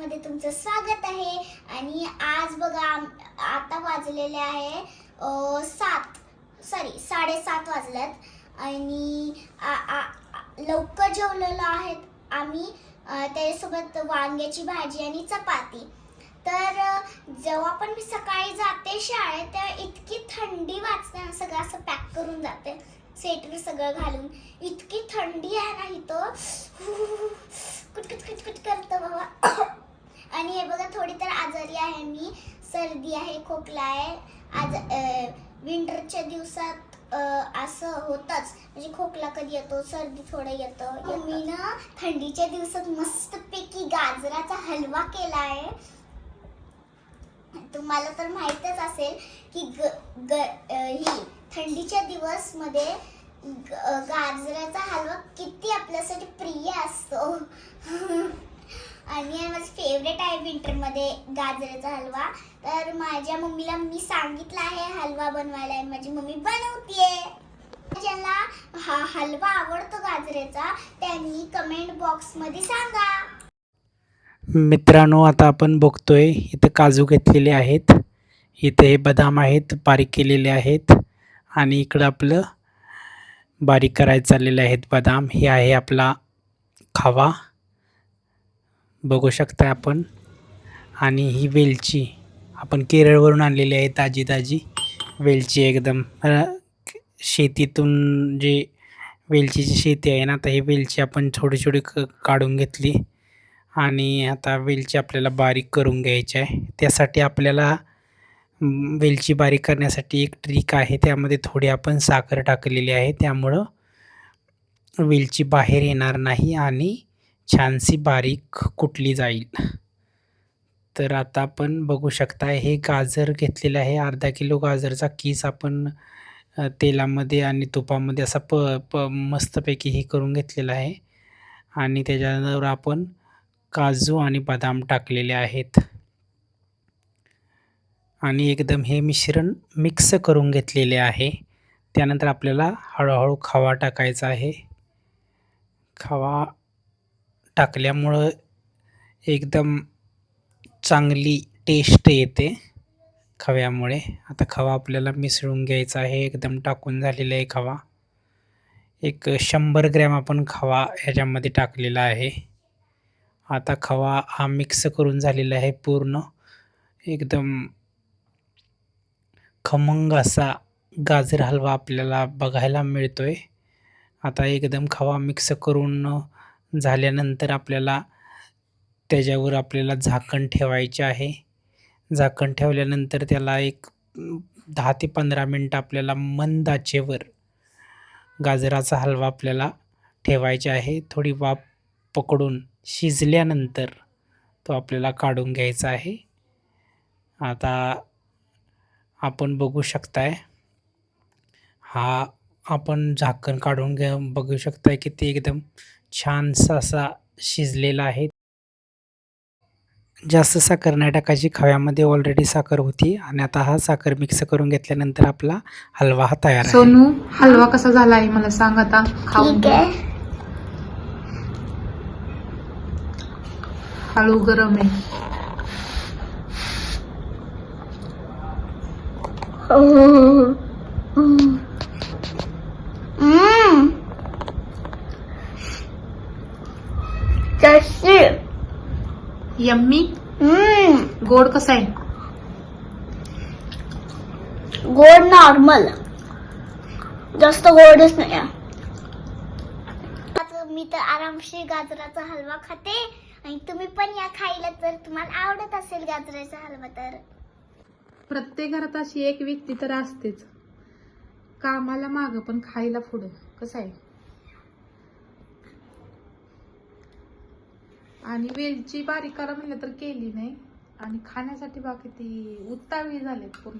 मध्ये तुमचं स्वागत आहे. आणि आज बघा आम- आता वाजलेले आहे सात सॉरी साडेसात वाजल्यात आणि लवकर जेवलेलो आहेत आम्ही. त्याच्यासोबत वांग्याची भाजी आणि चपाती. तर जेव्हा पण मी सकाळी जाते शाळेत तेव्हा इतकी थंडी वाजते सगळं असं पॅक करून जाते. स्वेटर सगळं घालून. इतकी थंडी आहे ना इथं. कुटकुट कुटकुट करतं बाबा. आणि हे बघा थोडी तर आजारी आहे मी. सर्दी आहे खोकला आहे. आज विंटरच्या दिवसात असं होतच. म्हणजे खोकला कधी येतो सर्दी थोडं येतं. मी ना थंडीच्या दिवसात मस्तपैकी गाजराचा हलवा केला आहे. तुम्हाला तर माहीतच असेल की ग, ग ही थंडीच्या दिवसमध्ये ग- अ, गाजराचा हलवा किती आपल्यासाठी प्रिय असतो. आणि माझं फेवरेट आहे विंटरमध्ये गाजराचा हलवा. तर माझ्या मम्मीला मी सांगितलं आहे हलवा बनवायला आणि माझी मम्मी बनवतीये. ज्यांना हा हलवा आवडतो गाजरेचा त्यांनी कमेंट बॉक्समध्ये सांगा. मित्रांनो आता आपण बघतोय इथं काजू घेतलेले आहेत. इथे हे बदाम आहेत बारीक केलेले आहेत. आणि इकडं आपलं बारीक करायचं चाललेले आहेत बदाम. हे आहे आपला खावा. बघू शकता आपण. आणि ही वेलची आपण केरळवरून आणलेली आहे ताजी ताजी वेलची एकदम शेतीतून जे वेलचीची शेती आहे ना आता ही वेलची आपण थोडी छोटी क काढून घेतली. आणि आता वेलची आपल्याला बारीक करून घ्यायची आहे. त्यासाठी आपल्याला वेलची बारीक करण्यासाठी एक ट्रिक आहे. त्यामध्ये थोडी आपण साखर टाकलेली आहे. त्यामुळं वेलची बाहेर येणार नाही आणि छानशी बारीक कुटली जाईल. तर आता आपण बघू शकता हे गाजर घेतलेलं आहे. अर्धा किलो गाजरचा कीस आपण तेलामध्ये आणि तुपामध्ये असा प प मस्तपैकी हे करून घेतलेलं आहे. आणि त्याच्यावर आपण काजू आणि बदाम टाकलेले आहेत. आणि एकदम हे मिश्रण मिक्स करून घेतलेले आहे. त्यानंतर आपल्याला हळूहळू खवा टाकायचा आहे. खवा टाकल्यामुळं एकदम चांगली टेस्ट येते खव्यामुळे. आता खवा आपल्याला मिसळून घ्यायचा आहे. एकदम टाकून झालेला आहे खवा. एक शंभर ग्रॅम आपण खवा ह्याच्यामध्ये टाकलेला आहे. आता खवा हा मिक्स करून झालेला आहे पूर्ण. एकदम खमंग असा गाजर हलवा आपल्याला बघायला मिळतो आहे आता एकदम खवा मिक्स करून झाल्यानंतर आपल्याला त्याच्यावर आपल्याला झाकण ठेवायचे आहे. झाकण ठेवल्यानंतर त्याला एक दहा ते पंधरा मिनटं आपल्याला मंद आचेवर गाजराचा हलवा आपल्याला ठेवायचा आहे. थोडी वाफ पकडून शिजल्यानंतर तो आपल्याला काढून घ्यायचा आहे. आता आपण बघू शकताय हा आपण झाकण काढून घ्या बघू शकताय की ते एकदम छानसा असा शिजलेला आहे. जास्त साखर नाही टाकायची. खव्यामध्ये ऑलरेडी साखर होती आणि आता हा साखर मिक्स करून घेतल्यानंतर आपला हलवा हा तयार आहे. सोनू हलवा कसा झाला आहे मला सांग आता. खाऊन ठीक आहे. हळू गरम आहे. Mm. Tasty. Yummy Mm. गोड कसा आहे? गोड नॉर्मल जास्त गोडच नाही आहे. आता मी तर आरामशीर गाजराचा हलवा खाते. आणि तुम्ही पण या खायला तर तुम्हाला आवडत असेल गाजराचा हलवा तर. प्रत्येक घरात अशी एक व्यक्ती तर असतेच. कामाला माग पण खायला पुढं. कसं आहे? आणि वेलची बारीक करा म्हणलं तर केली नाही. आणि खाण्यासाठी बाकी ती उत्तावी झालेत पूर्ण.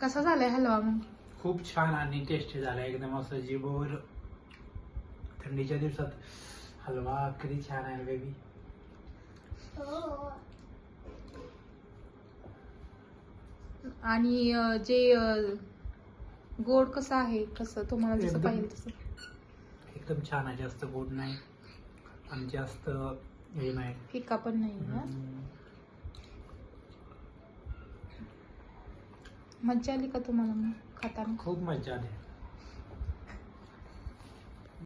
कसा झालाय हलवा मग? खूप छान आणि टेस्टी झाला एकदम असं जीभवर थंडीच्या दिवसात हलवा. किती छान आहे बेबी आणि जे गोड कसं आहे कसं? तुम्हाला जसं एकदम. पाहिजे तसं. एकदम छान आहे जास्त गोड नाही आणि जास्त हे नाही. फिका पण नाही ना मज्जा आली का तुम्हाला मग खाताना? खूप मजा आली.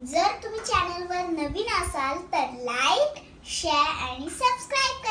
जर तुम्ही चॅनलवर नवीन असाल तर लाईक शेअर आणि सबस्क्राईब